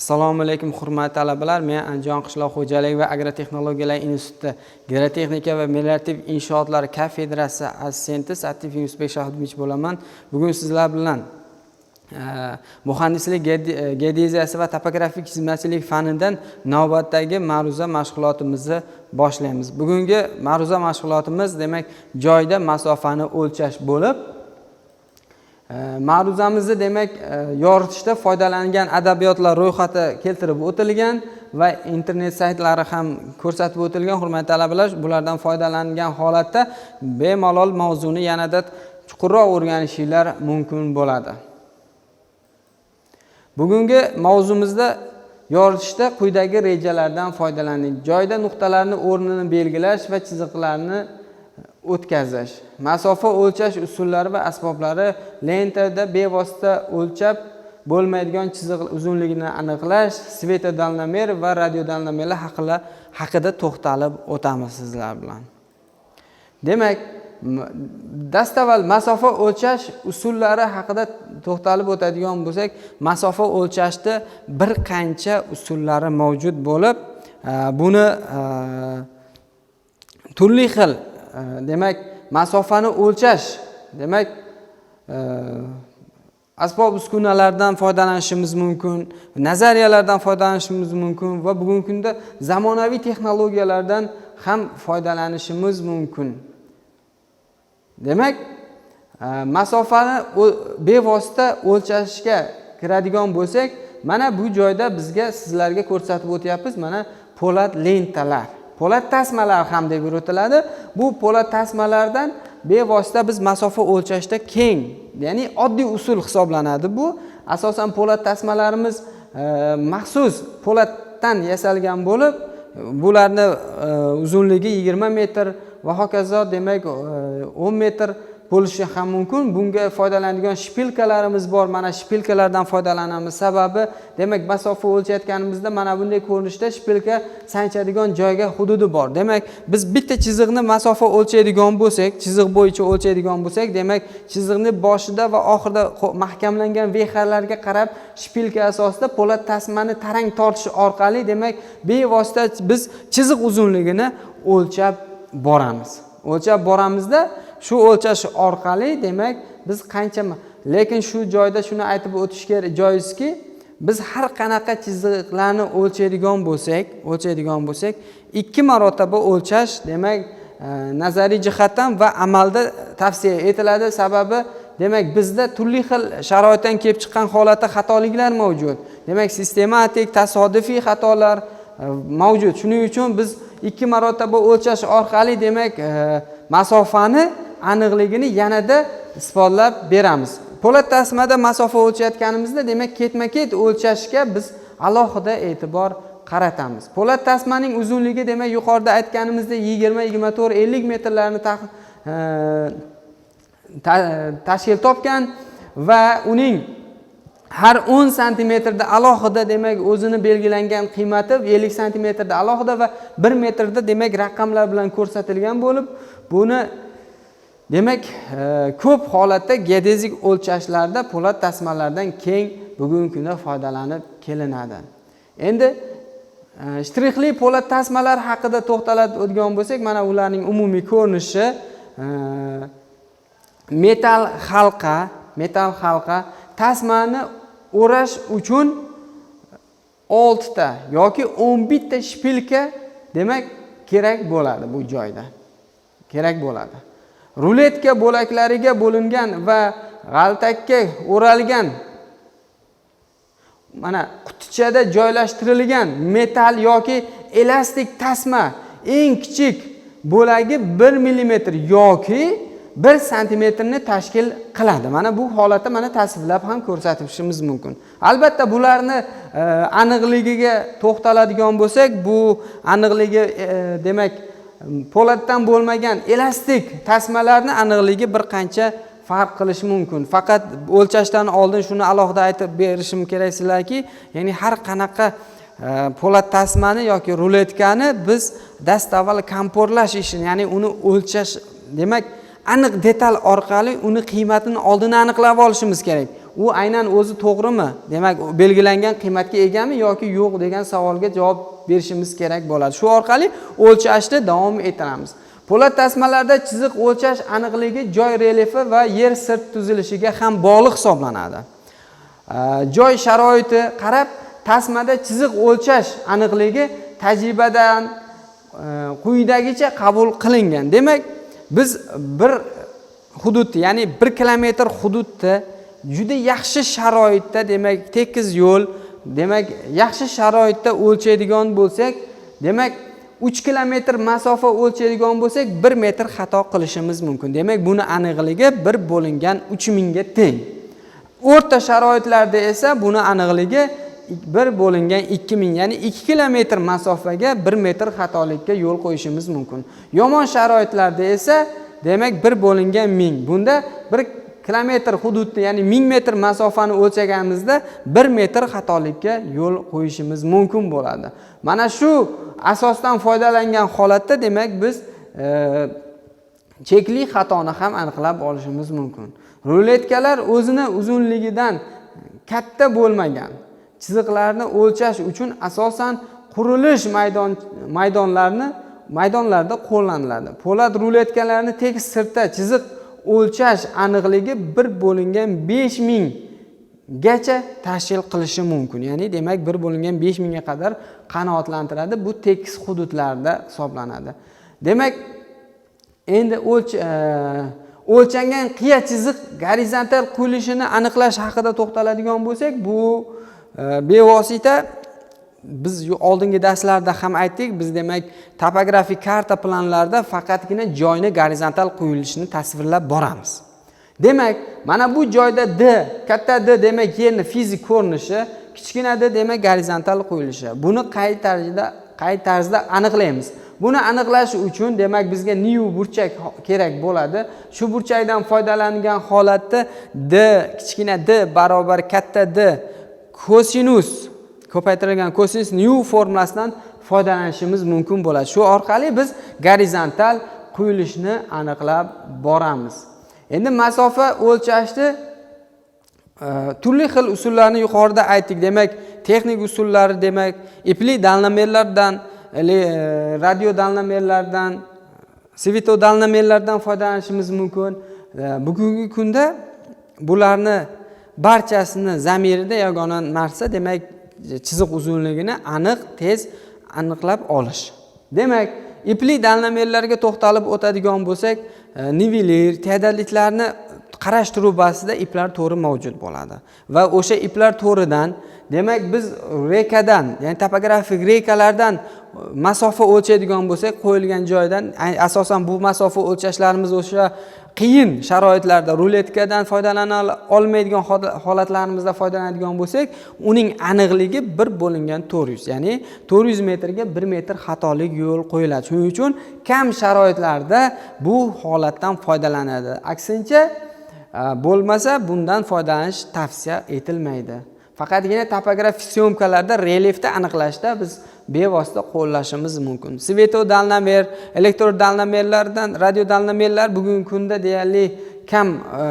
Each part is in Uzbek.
assalomu alaykum hurmatli talabalar. Men andijon qishloq xo'jaligi va agrotexnologiyalar instituti gidrotexnika va meliorativ inshootlar kafedrasi assistenti sativ yunusbek shahodovich bo'laman. Bugun sizlar bilan e, muhandislik geodeziyasi e, va topografik chizmachilik fanidan navbatdagi ma'ruza mashg'ulotimizni boshlaymiz. Bugungi ma'ruza mashg'ulotimiz demak joyda masofani o'lchash bo'lib ma'ruzamizni demak e, yoritishda foydalangan adabiyotlar ro'yxati keltirib o'tilgan va internet saytlari ham ko'rsatib o'tilgan hurmatli talabalar bulardan foydalangan holatda bemalol mavzuni yanada chuqurroq o'rganishinglar mumkin bo'ladi. Bugungi mavzumizda yoritishda quyidagi rejalardan foydalaning joyda nuqtalarni o'rnini belgilash va chiziqlarni o'tkazish. Masofa o'lchash usullari va asboblari lentada bevosita o'lchab bo'lmaydigan chiziq uzunligini aniqlash svetodalnomer va radiodalnomerlar haqida haqida to'xtalib o'tamiz sizlar bilan. Demak dastavval masofa o'lchash usullari haqida to'xtalib o'tadigan bo'lsak masofa o'lchashda bir qancha usullari mavjud bo'lib e, buni e, turli xil Э, demak masofani o'lchash demak э, asbob uskunalardan foydalanishimiz mumkin nazariyalardan foydalanishimiz mumkin va bugungi kunda zamonaviy texnologiyalardan ham foydalanishimiz mumkin. Demak e, masofani bevosita o'lchashga kiradigan bo'lsak mana bu joyda bizga sizlarga ko'rsatib o'tyapmiz mana po'lat lentalar. Po'lat tasmalar ham deb yuritiladi. Bu po'lat tasmalardan bevosita biz masofa o'lchashda keng ya'ni oddiy usul hisoblanadi bu. Asosan po'lat tasmalarimiz e, maxsus po'latdan yasalgan bo'lib bularni e, uzunligi yigirma metr va hokazo demak e, metr bo'lishi ham mumkin. Bunga foydalanadigan shpilkalarimiz bor. Mana shpilkalardan foydalanamiz. Sababi demak masofa o'lchayotganimizda mana bunday ko'rinishda shpilka sanchadigan joyga hududi bor. Demak biz bitta chiziqni masofa o'lchaydigan bo'lsak chiziq bo'yicha o'lchaydigan bo'lsak demak chiziqni boshida va oxirida mahkamlangan vehalarga qarab shpilka asosida po'lat tasmani tarang tortish orqali demak bevosita biz chiziq uzunligini o'lchab boramiz. O'lchab boramizda shu o'lchash orqali demak biz qancha lekin shu joyda shuni aytib o'tish kerak joizki biz har qanaqa chiziqlarni o'lchaydigan bo'lsak o'lchaydigan bo'lsak ikki marotaba o'lchash demak e, nazariy jihatdan va amalda tavsiya etiladi. Sababi demak bizda turli xil sharoitdan kelib chiqqan holatda xatoliklar mavjud. Demak sistematik tasodifiy xatolar e, mavjud. Shuning uchun biz ikki marotaba o'lchash orqali demak e, masofani aniqligini yanada isbotlab beramiz. Po'lat tasmada masofa o'lchayotganimizda demak ketma ket o'lchashga biz alohida e'tibor qaratamiz. Po'lat tasmaning uzunligi demak yuqorida aytganimizdek yigirma yigirma to'rt ellik metrlarni e, tashkil topgan va uning har 10 santimetrda alohida demak o'zini belgilangan qiymati 50 santimetrda alohida va 1 metrda demak raqamlar bilan ko'rsatilgan bo'lib buni demak e, ko'p holatda geodezik o'lchashlarda po'lat tasmalardan keng bugungi kunda foydalanib kelinadi. Endi e, shtrixli po'lat tasmalar haqida to'xtaladigan bo'lsak mana ularning umumiy ko'rinishi e, metal halqa metal halqa tasmani o'rash uchun oltita yoki o'n bitta shpilka demak kerak bo'ladi bu joyda. Kerak bo'ladi. Ruletka bo'laklariga bo'lingan va g'altakka o'ralgan mana qutichada joylashtirilgan metal yoki elastik tasma eng kichik bo'lagi bir millimetr yoki bir santimetrni tashkil qiladi. Mana bu holatda mana tasvirlab ham ko'rsatishimiz mumkin. Albatta bularni e, aniqligiga to'xtaladigan bo'lsak bu aniqligi e, demak po'latdan bo'lmagan elastik tasmalarni aniqligi bir qancha farq qilishi mumkin. Faqat o'lchashdan oldin shuni alohida aytib berishim kerak sizlarki ya'ni har qanaqa e, po'lat tasmani yoki ruletkani biz dastavval komporlash ishini ya'ni uni o'lchash demak aniq detal orqali uni qiymatini oldin aniqlab olishimiz kerak. U aynan o'zi to'g'rimi? Demak belgilangan qiymatga egami yoki yo'q degan savolga javob berishimiz kerak bo'ladi. Shu orqali o'lchashni davom ettiramiz. Po'lat tasmalarda chiziq o'lchash aniqligi joy relyefi va yer sirt tuzilishiga ham bog'liq hisoblanadi. Joy sharoiti qarab tasmada chiziq o'lchash aniqligi tajribadan e, quyidagicha qabul qilingan. Demak biz bir hududni ya'ni bir kilometr hududni juda yaxshi sharoitda demak tekis yo'l demak yaxshi sharoitda o'lchaydigan bo'lsak demak uch kilometr masofa o'lchaydigan bo'lsak bir metr xato qilishimiz mumkin. Demak buni aniqligi bir bo'lingan uch mingga teng. O'rta sharoitlarda esa buni aniqligi bir bo'lingan ikki ming ya'ni ikki kilometr masofaga bir metr xatolikka yo'l qo'yishimiz mumkin. Yomon sharoitlarda esa demak bir bo'lingan ming. Bunda bir kilometr hududni ya'ni ming metr masofani o'lchaganimizda bir metr xatolikka yo'l qo'yishimiz mumkin bo'ladi. Mana shu asosdan foydalangan holatda demak biz e, chekli xatoni ham aniqlab olishimiz mumkin. Ruletkalar o'zini uzunligidan katta bo'lmagan. Chiziqlarni o'lchash uchun asosan qurilish maydon maydonlarni maydonlarda qo'llaniladi. Po'lat ruletkalarni tekis sirtda chiziq o'lchash aniqligi bir bo'lingan besh minggacha tashkil qilishi mumkin. Ya'ni demak bir bo'lingan besh mingga qadar qanoatlantiradi. Bu tekis hududlarda hisoblanadi. Demak endi o'lch e, o'lchangan qiya chiziq gorizontal qo'yilishini aniqlash haqida to'xtaladigan bo'lsak bu e, bevosita biz oldingi darslarda ham aytdik biz demak topografik karta planlarida faqatgina joyni gorizontal quyilishini tasvirlab boramiz. Demak mana bu joyda d katta d demak yerni fizik ko'rinishi kichkina d demak gorizontal quyilishi. Buni qay tarzda qay tarzda aniqlaymiz? Buni aniqlash uchun demak bizga new burchak kerak bo'ladi. Shu burchakdan foydalangan holatda d kichkina d barobar katta d kosinus ko'paytirilgan kosinus new formulasidan foydalanishimiz mumkin bo'ladi. Shu orqali biz gorizontal quyilishni aniqlab boramiz. Endi masofa o'lchashni turli xil usullarni yuqorida aytdik demak texnik usullari demak ipli dalnomerlardan e, e, radio dalnomerlardan svito dalnomerlardan foydalanishimiz mumkin. Bugungi kunda bularni barchasini zamirida yagona narsa demak E, chiziq uzunligini aniq tez aniqlab olish. Demak ipli dalnamerlarga to'xtalib o'tadigan bo'lsak e, nivelir teadalitlarni qarash trubasida iplar to'ri mavjud bo'ladi. Va o'sha iplar to'ridan demak biz rekadan ya'ni topografik rekalardan masofa o'lchaydigan bo'lsak qo'yilgan joydan asosan bu masofa o'lchashlarimiz o'sha qiyin sharoitlarda ruletkadan foydalana olmaydigan holatlarimizda foydalanadigan bo'lsak uning aniqligi bir bo'lingan to'rt yuz ya'ni to'rt yuz metrga bir metr xatolik yo'l qo'yiladi. Shuning uchun kam sharoitlarda bu holatdan foydalanadi. Aksincha bo'lmasa bundan foydalanish tavsiya etilmaydi. Faqatgina topografik syomkalarda relyefda aniqlashda biz bevosita qo'llashimiz mumkin. Svetodalnomer elektrodalnomerlardan radiodalnomerlar bugungi kunda deyarli kam e,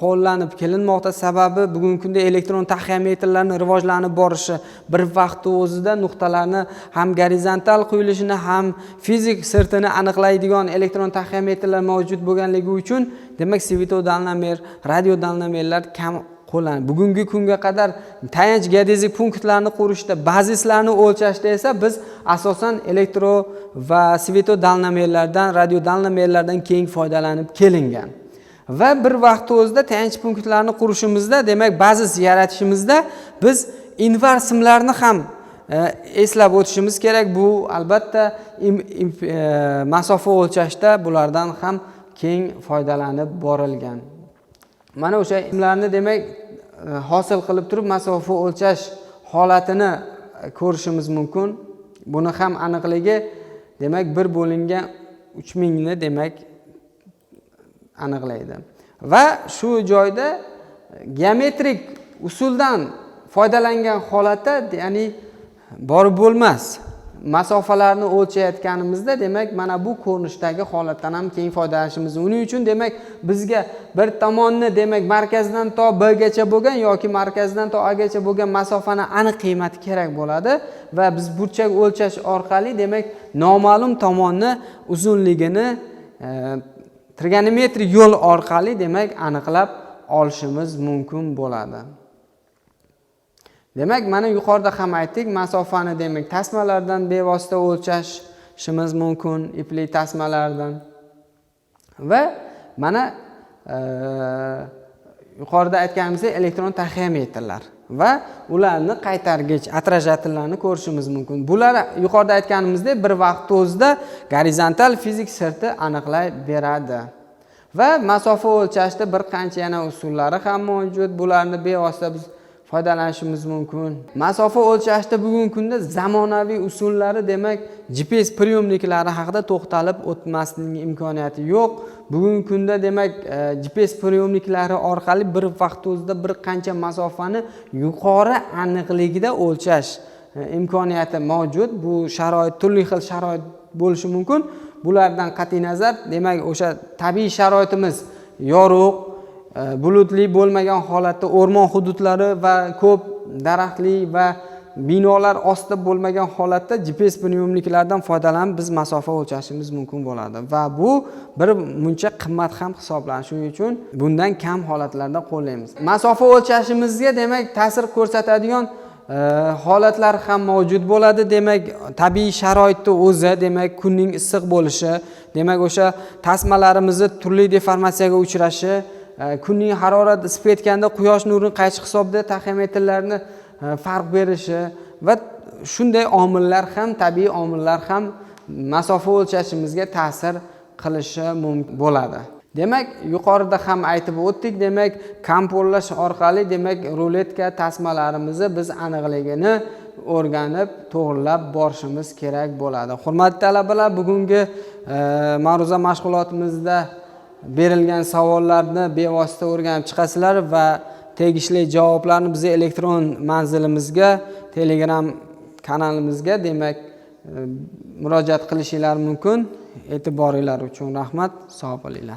qo'llanib kelinmoqda. Sababi bugungi kunda elektron taxiyometrlarni rivojlanib borishi bir vaqtni o'zida nuqtalarni ham gorizontal quyilishini ham fizik sirtini aniqlaydigan elektron taxiyometrlar mavjud bo'lganligi uchun demak svetodalnomer radiodalnomerlar kam qo'llanib bugungi kunga qadar tayanch geodezik punktlarni qurishda bazislarni o'lchashda esa biz asosan elektro va svetodalnomerlardan radiodalnomerlardan keng foydalanib kelingan. Va bir vaqtni o'zida tayanch punktlarni qurishimizda demak bazis yaratishimizda biz invar simlarni ham e, eslab o'tishimiz kerak. Bu albatta e, masofa o'lchashda bulardan ham keng foydalanib borilgan. Mana o'sha ilmlarni demak e, hosil qilib turib masofa o'lchash holatini e, ko'rishimiz mumkin. Buni ham aniqligi demak bir bo'lingan uch mingni demak aniqlaydi. Va shu joyda e, geometrik usuldan foydalangan holatda ya'ni borib bo'lmas. Masofalarni o'lchayotganimizda demak mana bu ko'rinishdagi holatdan ham keng foydalanishimiz uning uchun demak bizga bir tomonni demak markazdan to b gacha bo'lgan yoki markazdan to a gacha bo'lgan masofani aniq qiymati kerak bo'ladi va biz burchak o'lchash orqali demak noma'lum tomonni uzunligini e, trigonometrik yo'l orqali demak aniqlab olishimiz mumkin bo'ladi. Demak mana yuqorida ham aytdik masofani demak tasmalardan bevosita o'lchashimiz mumkin ipli tasmalardan. Va mana e, yuqorida aytganimizdek elektron taxiyometrlar va ularni qaytargich отражательlarni ko'rishimiz mumkin. Bular yuqorida aytganimizdek bir vaqtni o'zida gorizontal fizik sirti aniqlay beradi. Va masofa o'lchashda bir qancha yana usullari ham mavjud. Bularni bevosita biz foydalanishimiz mumkin. Masofa o'lchashda bugungi kunda zamonaviy usullari demak gps приемниклari haqida to'xtalib o'tmaslik imkoniyati yo'q. Bugungi kunda demak e, gps приемниклari orqali bir vaqt o'zida bir qancha masofani yuqori aniqligida o'lchash e, imkoniyati mavjud. Bu sharoit turli xil sharoit bo'lishi mumkin. Bulardan qat'iy nazar demak o'sha tabiiy sharoitimiz yorug' Э, bulutli bo'lmagan holatda o'rmon hududlari va ko'p daraxtli va binolar ostida bo'lmagan holatda gps pnevmniklardan foydalanib biz masofa o'lchashimiz mumkin bo'ladi. Va bu bir muncha qimmat ham hisoblanadi shuning uchun bundan kam holatlarda qo'llaymiz. Masofa o'lchashimizga demak ta'sir ko'rsatadigan e, holatlar ham mavjud bo'ladi. Demak tabiiy sharoitni o'zi demak kunning issiq bo'lishi demak o'sha tasmalarimizni turli deformatsiyaga uchrashi Э, kunning harorati isib ketganda quyosh nurini qaychi hisobda taxiyometrlarni e, farq berishi va shunday omillar ham tabiiy omillar ham masofa o'lchashimizga ta'sir qilishi mumkin bo'ladi. Demak yuqorida ham aytib o'tdik demak kompollash orqali demak ruletka tasmalarimizni biz aniqligini o'rganib to'g'irlab borishimiz kerak bo'ladi. Hurmatli talabalar bugungi e, ma'ruza mashg'ulotimizda berilgan savollarni bevosita o'rganib chiqasizlar va tegishli javoblarni bizni elektron manzilimizga telegram kanalimizga demak e, murojaat qilishinglar mumkin. E'tiboringlar uchun rahmat sog' bo'linglar.